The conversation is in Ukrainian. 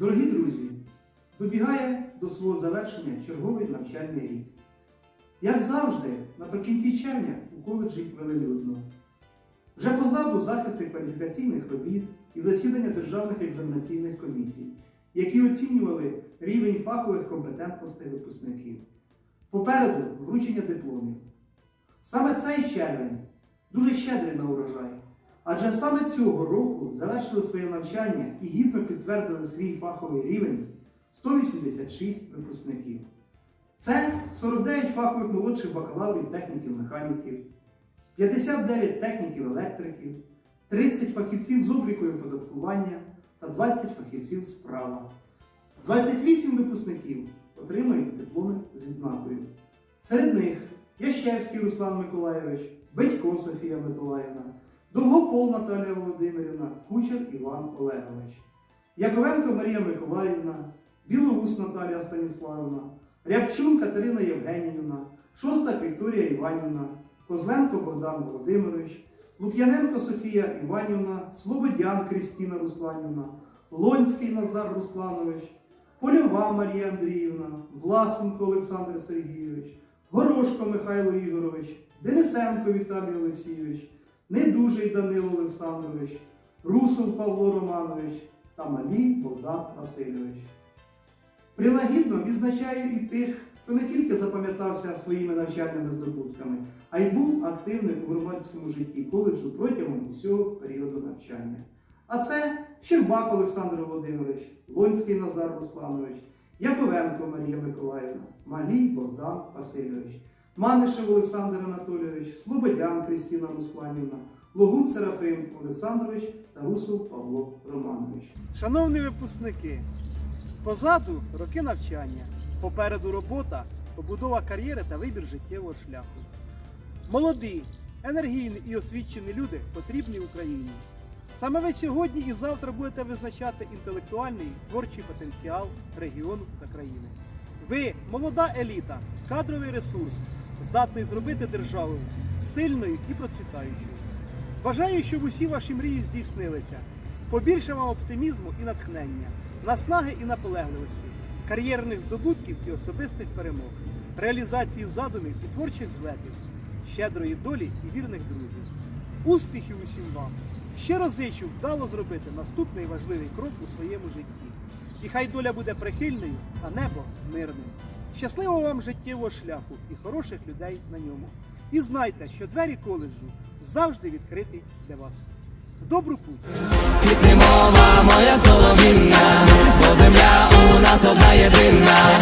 Дорогі друзі, добігає до свого завершення черговий навчальний рік. Як завжди, наприкінці червня у коледжі велелюдно. Вже позаду захисти кваліфікаційних робіт і засідання державних екзаменаційних комісій, які оцінювали рівень фахових компетентностей випускників. Попереду вручення дипломів. Саме цей червень дуже щедрий на урожай, адже саме цього року завершили своє навчання і гідно підтвердили свій фаховий рівень 186 випускників. Це 49 фахових молодших бакалаврів техніків-механіків, 59 техніків-електриків, 30 фахівців з обліку і оподаткування та 20 фахівців з права. 28 випускників отримають дипломи з відзнакою. Серед них Ящевський Руслан Миколайович, Бедько Софія Миколаївна, Довгопол Наталія Володимирівна, Кучер Іван Олегович, Яковенко Марія Миколаївна, Білоус Наталія Станіславівна, Рябчун Катерина Євгенівна, Шостак Вікторія Іванівна, Козленко Богдан Володимирович, Лук'яненко Софія Іванівна, Слободян Крістіна Русланівна, Лонський Назар Русланович, Польова Марія Андріївна, Власенко Олександр Сергійович, Горошко Михайло Ігорович, Денисенко Віталій Олексійович, Недужий Данило Олександрович, Русов Павло Романович та Малій Богдан Васильович. Принагідно відзначаю і тих, хто не тільки запам'ятався своїми навчальними здобутками, а й був активним у громадському житті коледжу протягом усього періоду навчання. А це Щербак Олександр Володимирович, Лонський Назар Русланович, Яковенко Марія Миколаївна, Малій Богдан Васильович, Манишев Олександр Анатолійович, Слободян Крістіна Русланівна, Логун Серафим Олександрович та Русов Павло Романович. Шановні випускники, позаду роки навчання, попереду робота, побудова кар'єри та вибір життєвого шляху. Молоді, енергійні і освічені люди потрібні Україні. Саме ви сьогодні і завтра будете визначати інтелектуальний творчий потенціал регіону та країни. Ви молода еліта, кадровий ресурс, здатний зробити державу сильною і процвітаючою. Бажаю, щоб усі ваші мрії здійснилися. Побільше вам оптимізму і натхнення, наснаги і наполегливості, кар'єрних здобутків і особистих перемог, реалізації задумів і творчих злетів, щедрої долі і вірних друзів. Успіхів усім вам! Щиро зичу вдало зробити наступний важливий крок у своєму житті. І хай доля буде прихильною, а небо мирним. Щасливого вам життєвого шляху і хороших людей на ньому. І знайте, що двері коледжу завжди відкриті для вас. В добру путь! Квітне мова моя соловінна, бо земля у нас одна єдина.